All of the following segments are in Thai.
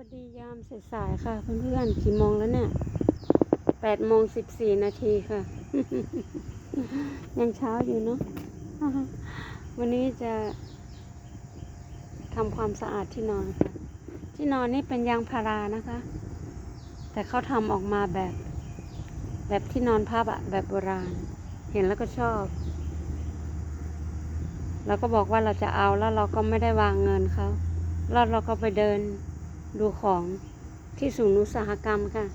วัสดียามสายๆค่ะเพื่อนๆกี่โมงแล้วเนี่ยแปดโมงสิบสี่นาทีค่ะ ยังเช้าอยู่เนาะวันนี้จะทำความสะอาดที่นอนค่ะ ที่นอนนี่เป็นยางพารานะคะ แต่เขาทำออกมาแบบ แบบที่นอนพับอะแบบโบราณ เห็นแล้วก็ชอบแล้วก็บอกว่าเราจะเอาแล้วเราก็ไม่ได้วางเงินเขาแล้วเราก็ไปเดิน ดูของที่ศูนย์อุตสาหกรรมค่ะ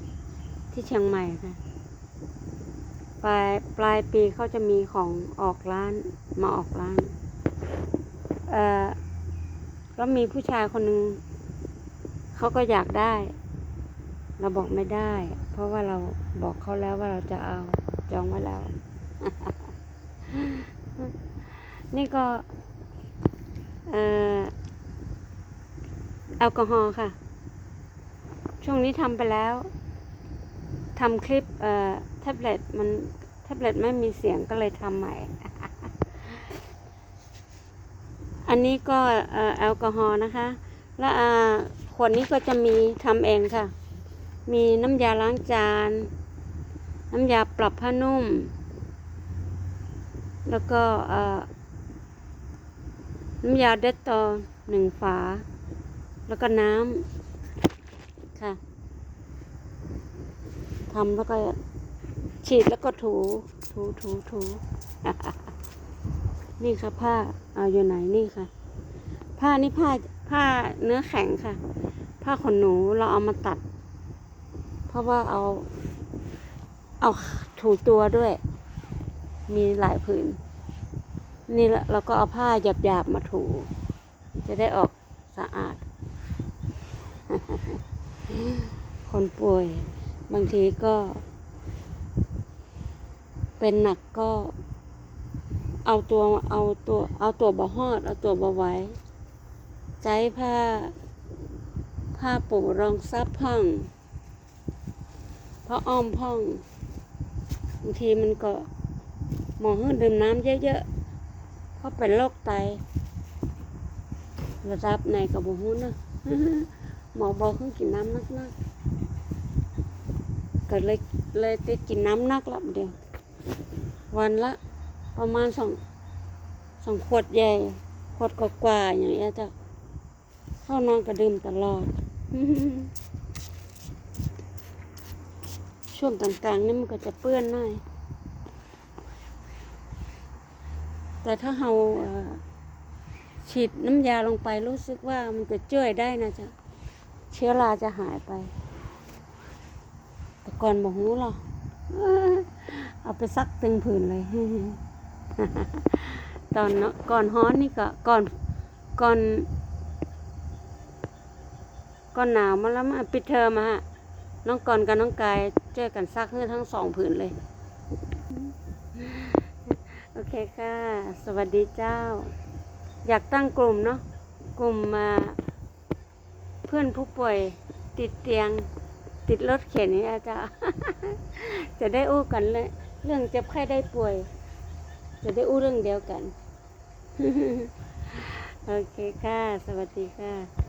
ที่เชียงใหม่ค่ะ ปลายปลายปีเขาจะมีของออกร้านมาออกร้านเอ่อก็มีผู้ชายคนหนึ่งเขาก็อยากได้ เราบอกไม่ได้ เพราะว่าเราบอกเขาแล้วว่าเราจะเอาจองไว้แล้ว นี่ก็เอ่อแอลกอฮอล์ค่ะ ช่วงนี้ทำไปแล้วทำคลิปเอ่อแท็บเล็ตมันแท็บเล็ตไม่มีเสียงก็เลยทำใหม่ อันนี้ก็เอ่อแอลกอฮอล์นะคะ และอ่าขวดนี้ก็จะมีทำเองค่ะ มีน้ำยาล้างจาน น้ำยาปรับผ้านุ่ม แล้วก็เอ่อน้ำยาเด็ดตอหนึ่งฝา แล้วก็น้ำ ค่ะทำแล้วก็ฉีดแล้วก็ถู ถูถูถูนี่ค่ะผ้าเอาอยู่ไหนนี่ค่ะ ผ้านี่ผ้าผ้าเนื้อแข็งค่ะ ผ้าขนหนูเราเอามาตัด เพราะว่าเอา เอาถูตัวด้วย มีหลายผืน นี่ละเราก็เอาผ้าหยาบๆมาถู จะได้ออกสะอาด คนป่วย บางทีก็ เป็นหนักก็ เอาตัวเอาตัว เอาตัวบ่ฮอด เอาตัวบ่ไหวใจผ้า ผ้าปูรองซับพ่องผ้าอ้อมพ่องบางทีมันก็หมอให้ดื่มน้ำเยอะๆเพราะเป็นโรคไตระดับไหนกับบ่ฮู้นะ หมอบอกให้กินน้ำนักๆก็เลยเลยติดกินน้ำนักละเดียววันละประมาณสองสองขวดใหญ่ขวดกว่าๆอย่างเงี้ยจ้ะเข้านอนก็ดื่มตลอด ช่วงกลางๆนี่มันก็จะเปื้อนหน่อย แต่ถ้าเราฉีดน้ำยาลงไปรู้สึกว่ามันจะช่วยได้นะจ๊ะ เชื้อราจะหายไป แต่ก่อนบอกหูหรอเอาไปซักตึงผืนเลย ตอนเนาะก่อนฮ้อนนี่ก็ก่อนก่อนก่อนหนาวมาแล้วมาปิดเทอมมาฮะน้องก่อนกับน้องกายเจอกันซักให้ทั้งสองผืนเลย โอเคค่ะ สวัสดีเจ้า อยากตั้งกลุ่มเนาะกลุ่มมา พื่อนผู้ป่วยติดเตียง ติดรถเข็นนี่อาจารย์จะได้อู้กันเลยเรื่องเจ็บไข้ได้ป่วย จะได้อู้เรื่องเดียวกัน โอเคค่ะ สวัสดีค่ะ